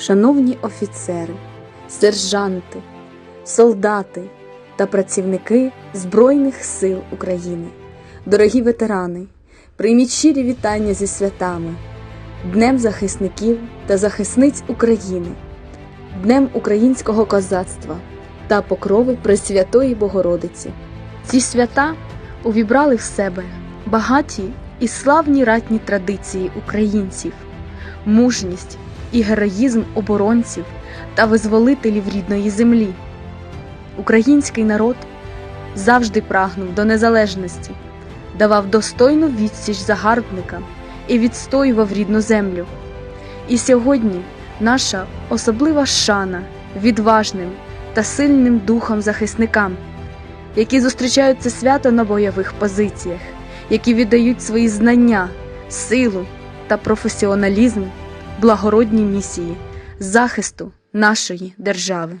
Шановні офіцери, сержанти, солдати та працівники Збройних сил України, дорогі ветерани, прийміть щирі вітання зі святами, Днем захисників та захисниць України, Днем українського козацтва та покрови Пресвятої Богородиці. Ці свята увібрали в себе багаті і славні ратні традиції українців, мужність і героїзм оборонців та визволителів рідної землі. Український народ завжди прагнув до незалежності, давав достойну відсіч загарбникам і відстоював рідну землю. І сьогодні наша особлива шана відважним та сильним духом захисникам, які зустрічають це свято на бойових позиціях, які віддають свої знання, силу та професіоналізм благородній місії захисту нашої держави.